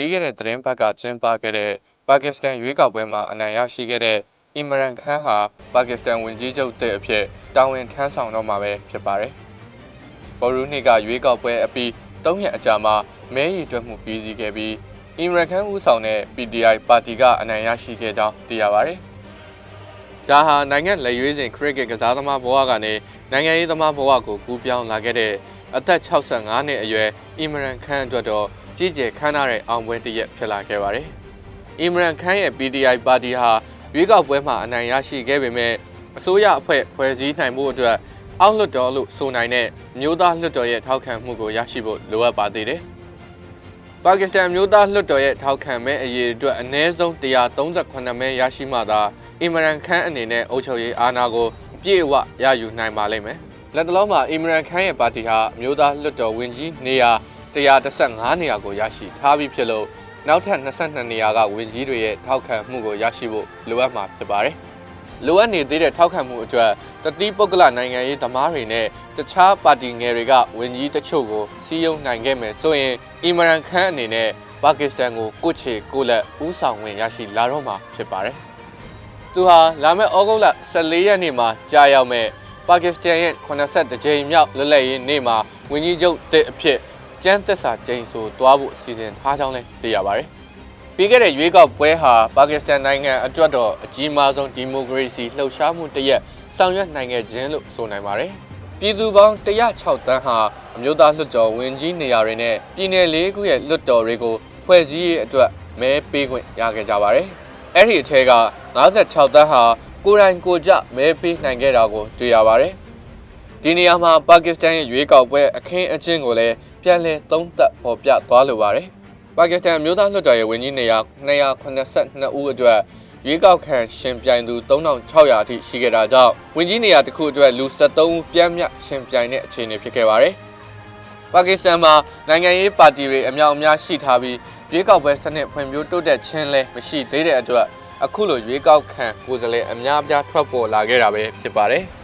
ပြီးခဲ့တဲ့သတင်းပတ်ကကျင်းပခဲ့တဲ့ပါကစ္စတန်ရွေးကောက်ပွဲမှာအနိုင်ရရှိခဲ့တဲ့အီမရန်ခန်းဟာပါကစ္စတန်ဝန်ကြီးချုပ်တဲ့အဖြစ်တာဝန်ထမ်းဆောင်တော့မှာပဲဖြစ်ပါတယ်။ဘော်ရူနီကရွေးကောက်ပွဲအပြီး၃ရက်အကြာမှာမဲရီတွက်မှုပြီးစီးခဲ့ပြီးအီမရန်ခန်းဦးဆောင်တဲ့ PDI ပါတီကအနိုင်ရရှိခဲ့ကြောင်းသိရပါတယ်။ဒါဟာနိုင်ငံလက်ရွေးစင်ခရစ်ကက်ကစားသမားဘဝကနေနိုင်ငံရေးသမားဘဝကိုကူးပြောင်းလာခဲ့တဲ့အသက်65နှစ်အရွယ်အီမရန်ခန်းအတွက်တော့ ကြီးကျယ်ခမ်းနားတဲ့အောင်ပွဲတစ်ရက်ဖြစ်လာခဲ့ပါတယ်။အီမရန်ခန်းရဲ့ PDI ပါတီဟာရွေးကောက်ပွဲမှာအနိုင်ရရှိခဲ့ပေမဲ့အစိုးရအဖွဲ့ဖွဲ့စည်းနိုင်မှုအတွက်အောက်လွှတ်တော်လို့ဆိုနိုင်တဲ့မျိုးသားလွှတ်တော်ရဲ့ထောက်ခံမှုကိုရရှိဖို့လိုအပ်ပါသေးတယ်။ပါကစ္စတန်မျိုးသားလွှတ်တော်ရဲ့ထောက်ခံမဲအရေးအတွက်အနည်းဆုံး138မဲရရှိမှသာအီမရန်ခန်းအနေနဲ့အုပ်ချုပ်ရေးအာဏာကိုအပြည့်အဝရယူနိုင်ပါလိမ့်မယ်။လက်တလုံးမှာအီမရန်ခန်းရဲ့ပါတီဟာမျိုးသားလွှတ်တော်ဝင်ကြီးနေရာ 115နေရာကိုရရှိထားပြီးဖြစ်လို့နောက်ထပ်22နေရာကဝင်ကြီးတွေရဲ့ထောက်ခံမှုကိုရရှိဖို့လိုအပ်မှာဖြစ်ပါတယ်။လိုအပ်နေသေးတဲ့ထောက်ခံမှုအတွက်တတိပုဂ္ဂလနိုင်ငံရေးသမားတွေနဲ့တခြားပါတီငယ်တွေကဝင်ကြီးတချို့ကိုစီးယုံနိုင်ခဲ့မယ်ဆိုရင်အီမရန်ခန်းအနေနဲ့ပါကစ္စတန်ကိုကိုချေကိုလက်ဦးဆောင်ဝင်ရရှိလာတော့မှာဖြစ်ပါတယ်။သူဟာလာမယ့်ဩဂုတ်လ14ရက်နေ့မှာကြာရောက်မဲ့ပါကစ္စတန်ရဲ့82ကြိမ်မြောက်လွတ်လပ်ရေးနေ့မှာဝင်ကြီးချုပ်တဲ့အဖြစ် ကျန်းသက်စာကျိန်ဆိုသွားဖို့အစီအစဉ်ထားကြောင်းလည်းသိရပါတယ်။ပြီးခဲ့တဲ့ရွေးကောက်ပွဲဟာပါကစ္စတန်နိုင်ငံအတွက်တော့အကြီးမားဆုံးဒီမိုကရေစီလှုပ်ရှားမှုတစ်ရက်ဆောင်ရွက်နိုင်ခဲ့ခြင်းလို့ဆိုနိုင်ပါတယ်။ပြည်သူပေါင်း106တန်းဟာအမျိုးသားလွှတ်တော်ဝင်ကြီးနေရာတွေနဲ့ပြည်내၄ခုရဲ့လွှတ်တော်တွေကိုဖွဲ့စည်းရေးအတွက်မဲပေးခွင့်ရခဲ့ကြပါတယ်။အဲ့ဒီအထက်က56တန်းဟာကိုယ်တိုင်ကိုယ်ကျမဲပေးနိုင်ခဲ့တာကိုတွေ့ရပါတယ်။ဒီနေရာမှာပါကစ္စတန်ရဲ့ရွေးကောက်ပွဲအခင်းအကျင်းကိုလည်း ပြန်လည်သုံးသပ်ပေါ်ပြသွားလိုပါတယ်။ပါကစ္စတန်အမျိုးသားလွှတ်တော်ရဲ့ဝန်ကြီးနေရာ282ဦးအတွက်ရွေးကောက်ခံရှင်ပြိုင်သူ3600အထိရှိခဲ့တာကြောင့်ဝန်ကြီးနေရာတစ်ခုအတွက်လူ73ဦးပြန်းမြရှင်ပြိုင်တဲ့အခြေအနေဖြစ်ခဲ့ပါတယ်။ပါကစ္စတန်မှာနိုင်ငံရေးပါတီတွေအများအများရှိထားပြီးရွေးကောက်ပွဲစနစ်ဖွံ့ဖြိုးတိုးတက်ခြင်းလည်းမရှိသေးတဲ့အတွက်အခုလိုရွေးကောက်ခံကိုယ်စားလှယ်အများအပြားထွက်ပေါ်လာခဲ့တာပဲဖြစ်ပါတယ်။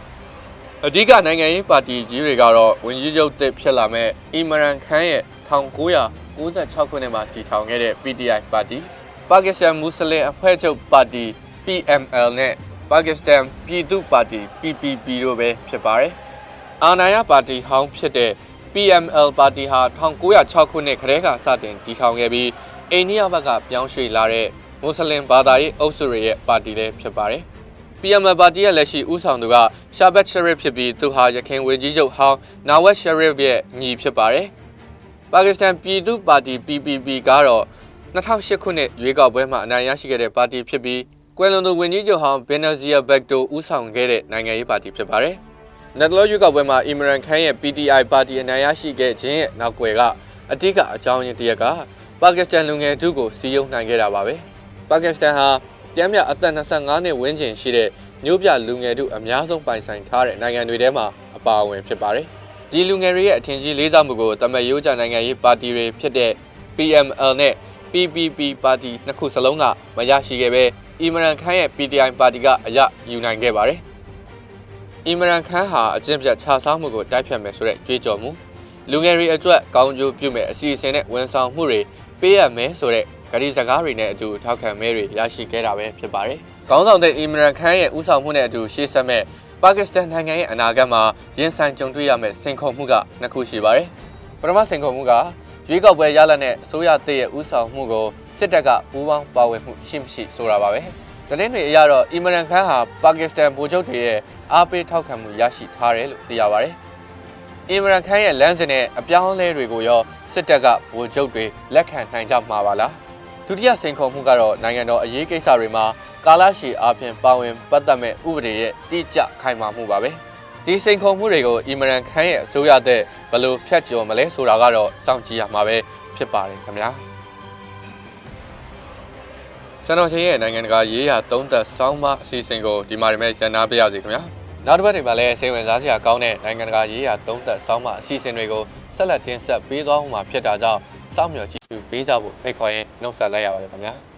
အဓိကနိုင်ငံရေးပါတီကြီးတွေကတော့ဝန်ကြီးချုပ်တစ်ဖြစ်လာမဲ့အီမရန်ခန်းရဲ့1996ခုနှစ်မှာတည်ထောင်ခဲ့တဲ့ PTI ပါတီပါကစ္စတန်မွတ်စလင်အဖွဲ့ချုပ်ပါတီ PML နဲ့ပါကစ္စတန်ပြည်သူ့ပါတီ PPP တို့ပဲဖြစ်ပါတယ်။အာဏာရပါတီဟောင်းဖြစ်တဲ့ PML ပါတီဟာ1906ခုနှစ်ခရဲကစတင်တည်ထောင်ခဲ့ပြီးအိန္ဒိယဘက်ကပြောင်းရွှေ့လာတဲ့မွတ်စလင်ဘာသာရေးအုပ်စုတွေရဲ့ပါတီလည်းဖြစ်ပါတယ်။ PML ပါတီရဲ့လက်ရှိဦးဆောင်သူကရှာဘတ်ရှရစ်ဖြစ်ပြီးသူဟာရခိုင်ဝန်ကြီးချုပ်ဟောင်းနာဝက်ရှရစ်ရဲ့ညီဖြစ်ပါတယ်။ပါကစ္စတန်ပြည်သူ့ပါတီ PPP ကတော့2008ခုနှစ်ရွေးကောက်ပွဲမှာအနိုင်ရရှိခဲ့တဲ့ပါတီဖြစ်ပြီးကွယ်လွန်သူဝန်ကြီးချုပ်ဟောင်းဘင်နာဇီယာဘက်တိုဦးဆောင်ခဲ့တဲ့နိုင်ငံရေးပါတီဖြစ်ပါတယ်။နယ်ဒလောရွေးကောက်ပွဲမှာအီမရန်ခန်းရဲ့ PTI ပါတီအနိုင်ရရှိခဲ့ခြင်းရဲ့နောက်ွယ်ကအတိကအကြောင်းရင်းတစ်ရက်ကပါကစ္စတန်လူငယ်ထုကိုစီးယုံနိုင်ခဲ့တာပါပဲ။ပါကစ္စတန်ဟာ တမ်းမြအသက်25နှစ်ဝန်းကျင်ရှိတဲ့မျိုးပြလူငယ်တို့အများဆုံးပိုင်ဆိုင်ထားတဲ့နိုင်ငံတွေထဲမှာအပါအဝင်ဖြစ်ပါတယ်။ဒီလူငယ်တွေရဲ့အထင်ကြီးလေးစားမှုကိုတမန်ရိုးကြနိုင်ငံရေးပါတီတွေဖြစ်တဲ့ PML နဲ့ PPP ပါတီနှစ်ခုစလုံးကမရရှိခဲ့ပဲအီမရန်ခန်းရဲ့ PTI ပါတီကအရယူနိုင်ခဲ့ပါတယ်။အီမရန်ခန်းဟာအကျင့်ပြတ်ခြားစားမှုကိုတိုက်ဖြတ်မယ်ဆိုတဲ့ကြွေးကြော်မှုလူငယ်တွေအတွက်ကောင်းကျိုးပြုမဲ့အစီအစဉ်နဲ့ဝန်ဆောင်မှုတွေပေးရမယ်ဆိုတဲ့ ဂရီစကားတွေနဲ့အတူထောက်ခံမဲတွေရရှိခဲ့တာပဲဖြစ်ပါတယ်။ခေါင်းဆောင်တဲ့အီမရန်ခန်းရဲ့ဦးဆောင်မှုနဲ့အတူရှေ့ဆက်မဲ့ပါကစ္စတန်နိုင်ငံရဲ့အနာဂတ်မှာရင်ဆိုင်ကြုံတွေ့ရမယ့်စိန်ခေါ်မှုကနှစ်ခုရှိပါတယ်။ပထမစိန်ခေါ်မှုကရွေးကောက်ပွဲရလဒ်နဲ့အစိုးရတရဲ့ဦးဆောင်မှုကိုစစ်တပ်ကပူးပေါင်းပါဝင်မှုရှိမရှိဆိုတာပါပဲ။သတင်းတွေအရတော့အီမရန်ခန်းဟာပါကစ္စတန်ဗိုလ်ချုပ်တွေရဲ့အားပေးထောက်ခံမှုရရှိထားတယ်လို့သိရပါတယ်။အီမရန်ခန်းရဲ့လမ်းစဉ်နဲ့အပြောင်းအလဲတွေကိုရောစစ်တပ်ကဗိုလ်ချုပ်တွေလက်ခံနိုင်ကြမှာပါလား။ ဒုတိယစိန်ခေါ်မှုကတော့နိုင်ငံတော်အရေးကိစ္စတွေမှာကာလရှည်အားဖြင့်ပါဝင်ပတ်သက်မဲ့ဥပဒေရဲ့တိကျခိုင်မာမှုပါပဲဒီစိန်ခေါ်မှုတွေကိုအီမရန်ခန်းရဲ့အစိုးရတဲ့ဘယ်လိုဖျက်ကျော်မလဲဆိုတာကတော့စောင့်ကြည့်ရမှာပဲဖြစ်ပါတယ်ခင်ဗျာဆန်တော်ချင်းရဲ့နိုင်ငံတကာရေးရာသုံးသက်ဆောင်းပါအစီအစဉ်ကိုဒီမှာဒီမဲ့ရန်နာပေးရစီခင်ဗျာနောက်တစ်ပတ်တွေမှာလည်းစိတ်ဝင်စားစရာကောင်းတဲ့နိုင်ငံတကာရေးရာသုံးသက်ဆောင်းပါအစီအစဉ်တွေကိုဆက်လက်တင်ဆက်ပေးသွားမှာဖြစ်တာကြောင့်စောင့်မျှော်ကြည့် ပေးကြဖို့ဖိတ်ခေါ်ရင်နှုတ်ဆက်လိုက်ရပါတယ်ခင်ဗျာ။